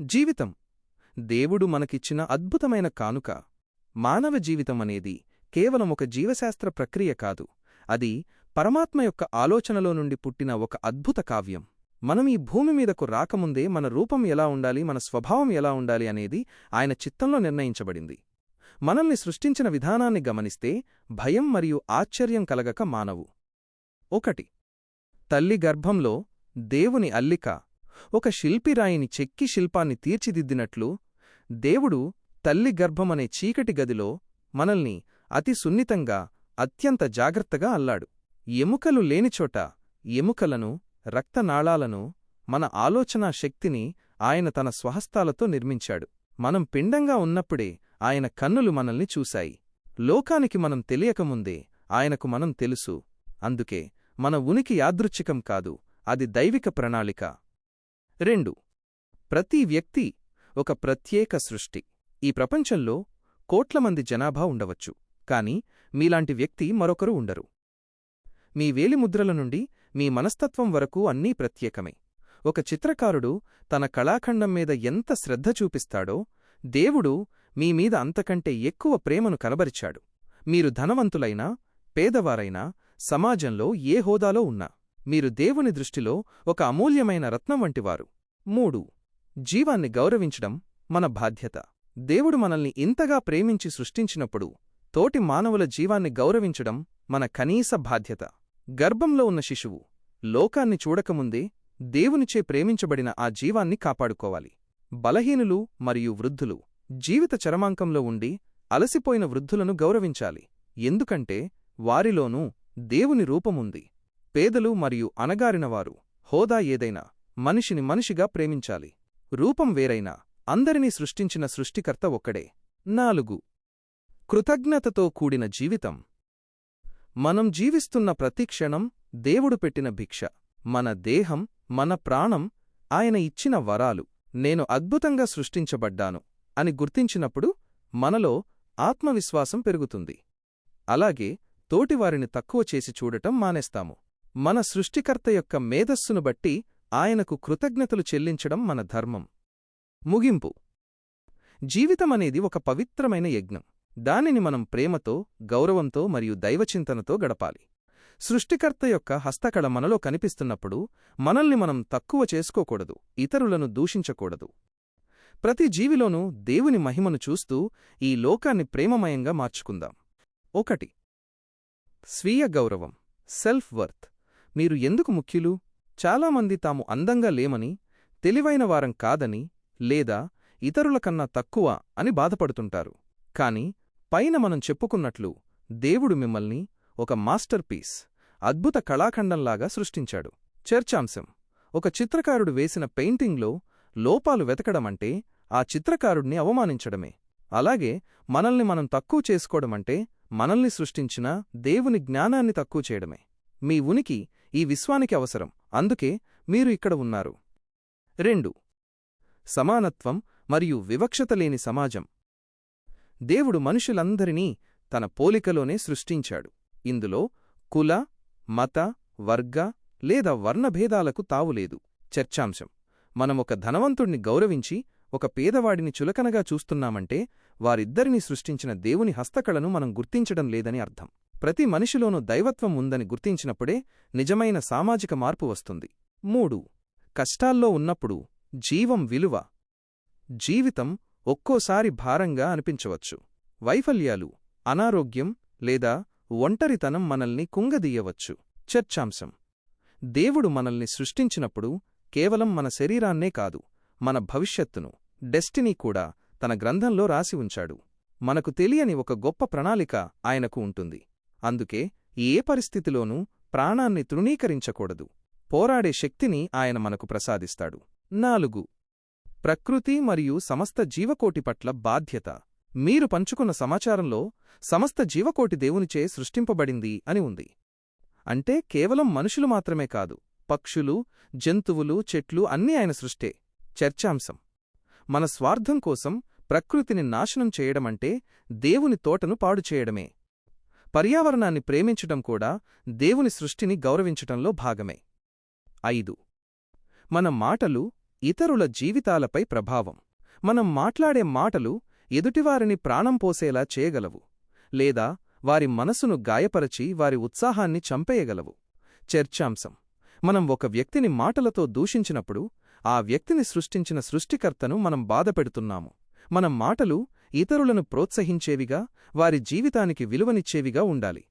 జీవితం. దేవుడు మనకిచ్చిన అద్భుతమైన కానుక. మానవ జీవితం అనేది కేవలం ఒక జీవశాస్త్ర ప్రక్రియ కాదు. అది పరమాత్మ యొక్క ఆలోచనలో నుండి పుట్టిన ఒక అద్భుత కావ్యం. మనం ఈ భూమి మీదకు రాకముందే మన రూపం ఎలా ఉండాలి మన స్వభావం ఎలా ఉండాలి అనేది ఆయన చిత్తంలో నిర్ణయించబడింది. మనల్ని సృష్టించిన విధానాన్ని గమనిస్తే భయం మరియు ఆశ్చర్యం కలగక మానవు. ఒకటి. తల్లి గర్భంలో దేవుని అల్లిక ఒక శిల్పిరాయిని చెక్కి శిల్పాన్ని తీర్చిదిద్దినట్లు దేవుడు తల్లి గర్భమనే చీకటి గదిలో మనల్ని అతి సున్నితంగా అత్యంత జాగ్రత్తగా అల్లాడు. ఎముకలు లేనిచోట ఎముకలను రక్తనాళాలను మన ఆలోచనా శక్తిని ఆయన తన స్వహస్తాలతో నిర్మించాడు. మనం పిండంగా ఉన్నప్పుడే ఆయన కన్నులు మనల్ని చూశాయి. లోకానికి మనం తెలియకముందే ఆయనకు మనం తెలుసు. అందుకే మన ఉనికి యాదృచ్ఛికం కాదు అది దైవిక ప్రణాళిక. రెండు. ప్రతి వ్యక్తి ఒక ప్రత్యేక సృష్టి. ఈ ప్రపంచంలో కోట్లమంది జనాభా ఉండవచ్చు కాని మీలాంటి వ్యక్తి మరొకరు ఉండరు. మీ వేలిముద్రల నుండి మీ మనస్తత్వం వరకు అన్నీ ప్రత్యేకమే. ఒక చిత్రకారుడు తన కళాఖండం మీద ఎంత శ్రద్ధ చూపిస్తాడో దేవుడు మీమీద అంతకంటే ఎక్కువ ప్రేమను కనబరిచాడు. మీరు ధనవంతులైనా పేదవారైనా సమాజంలో ఏ హోదాలో ఉన్నా మీరు దేవుని దృష్టిలో ఒక అమూల్యమైన రత్నం వంటివారు. మూడు. జీవాన్ని గౌరవించడం మన బాధ్యత. దేవుడు మనల్ని ఇంతగా ప్రేమించి సృష్టించినప్పుడు తోటి మానవుల జీవాన్ని గౌరవించడం మన కనీస బాధ్యత. గర్భంలో ఉన్న శిశువు లోకాన్ని చూడకముందే దేవునిచే ప్రేమించబడిన ఆ జీవాన్ని కాపాడుకోవాలి. బలహీనులు మరియు వృద్ధులు జీవిత చరమాంకంలో ఉండి అలసిపోయిన వృద్ధులను గౌరవించాలి. ఎందుకంటే వారిలోనూ దేవుని రూపముంది. పేదలు మరియు అణగారినవారు. హోదా ఏదైనా మనిషిని మనిషిగా ప్రేమించాలి. రూపం వేరైనా అందరినీ సృష్టించిన సృష్టికర్త ఒక్కడే. నాలుగు. కృతజ్ఞతతో కూడిన జీవితం. మనం జీవిస్తున్న ప్రతిక్షణం దేవుడు పెట్టిన భిక్ష. మన దేహం మన ప్రాణం ఆయన ఇచ్చిన వరాలు. నేను అద్భుతంగా సృష్టించబడ్డాను అని గుర్తించినప్పుడు మనలో ఆత్మవిశ్వాసం పెరుగుతుంది. అలాగే తోటివారిని తక్కువ చేసి చూడటం మానేస్తాము. మన సృష్టికర్త యొక్క మేధస్సును బట్టి ఆయనకు కృతజ్ఞతలు చెల్లించడం మన ధర్మం. ముగింపు. జీవితమనేది ఒక పవిత్రమైన యజ్ఞం. దానిని మనం ప్రేమతో గౌరవంతో మరియు దైవచింతనతో గడపాలి. సృష్టికర్త యొక్క హస్తకళ మనలో కనిపిస్తున్నప్పుడు మనల్ని మనం తక్కువ చేసుకోకూడదు ఇతరులను దూషించకూడదు. ప్రతి జీవిలోనూ దేవుని మహిమను చూస్తూ ఈ లోకాన్ని ప్రేమమయంగా మార్చుకుందాం. ఒకటి. స్వీయ గౌరవం. Self worth. మీరు ఎందుకు ముఖ్యులు? చాలామంది తాము అందంగా లేమని తెలివైన వారం కాదని లేదా ఇతరులకన్నా తక్కువ అని బాధపడుతుంటారు. కాని పైన మనం చెప్పుకున్నట్లు దేవుడు మిమ్మల్ని ఒక మాస్టర్ పీస్ అద్భుత కళాఖండంలాగా సృష్టించాడు. చర్చాంశం. ఒక చిత్రకారుడు వేసిన పెయింటింగ్లో లోపాలు వెతకడమంటే ఆ చిత్రకారుడిని అవమానించడమే. అలాగే మనల్ని మనం తక్కువ చేసుకోవడమంటే మనల్ని సృష్టించిన దేవుని జ్ఞానాన్ని తక్కువ చేయడమే. మీ ఉనికి ఈ విశ్వానికి అవసరం. అందుకే మీరు ఇక్కడ ఉన్నారు. రెండు. సమానత్వం మరియు వివక్షత లేని సమాజం. దేవుడు మనుషులందరినీ తన పోలికలోనే సృష్టించాడు. ఇందులో కుల మత వర్గ లేదా వర్ణభేదాలకు తావులేదు చర్చాంశం. మనమొక ధనవంతుణ్ణి గౌరవించి ఒక పేదవాడిని చులకనగా చూస్తున్నామంటే వారిద్దరినీ సృష్టించిన దేవుని హస్తకళను మనం గుర్తించడం లేదని అర్థం. ప్రతి మనిషిలోనూ దైవత్వం ఉందని గుర్తించినప్పుడే నిజమైన సామాజిక మార్పు వస్తుంది. మూడు. కష్టాల్లో ఉన్నప్పుడు జీవం విలువ. జీవితం ఒక్కోసారి భారంగా అనిపించవచ్చు. వైఫల్యాలు అనారోగ్యం లేదా ఒంటరితనం మనల్ని కుంగదీయవచ్చు. చర్చాంశం. దేవుడు మనల్ని సృష్టించినప్పుడు కేవలం మన శరీరాన్నే కాదు మన భవిష్యత్తును డెస్టినీ కూడా తన గ్రంథంలో రాసి ఉంచాడు. మనకు తెలియని ఒక గొప్ప ప్రణాళిక ఆయనకు ఉంటుంది. అందుకే ఏ పరిస్థితిలోనూ ప్రాణాన్ని తృణీకరించకూడదు. పోరాడే శక్తిని ఆయన మనకు ప్రసాదిస్తాడు. నాలుగు. ప్రకృతి మరియు సమస్త జీవకోటి పట్ల బాధ్యత. మీరు పంచుకున్న సమాచారంలో సమస్త జీవకోటి దేవునిచే సృష్టింపబడింది అని ఉంది. అంటే కేవలం మనుషులు మాత్రమే కాదు పక్షులు జంతువులు చెట్లు అన్నీ ఆయన సృష్టే. చర్చాంశం. మన స్వార్థం కోసం ప్రకృతిని నాశనం చేయడమంటే దేవుని తోటను పాడు చేయడమే. పర్యావరణాన్ని ప్రేమించటం కూడా దేవుని సృష్టిని గౌరవించటంలో భాగమే. ఐదు. మన మాటలు ఇతరుల జీవితాలపై ప్రభావం. మనం మాట్లాడే మాటలు ఎదుటివారిని ప్రాణం పోసేలా చేయగలవు లేదా వారి మనసును గాయపరచి వారి ఉత్సాహాన్ని చంపేయగలవు. చర్చాంశం. మనం ఒక వ్యక్తిని మాటలతో దూషించినప్పుడు ఆ వ్యక్తిని సృష్టించిన సృష్టికర్తను మనం బాధపెడుతున్నాము. మన మాటలు ఇతరులను ప్రోత్సహించేవిగా వారి జీవితానికి విలువనిచ్చేవిగా ఉండాలి.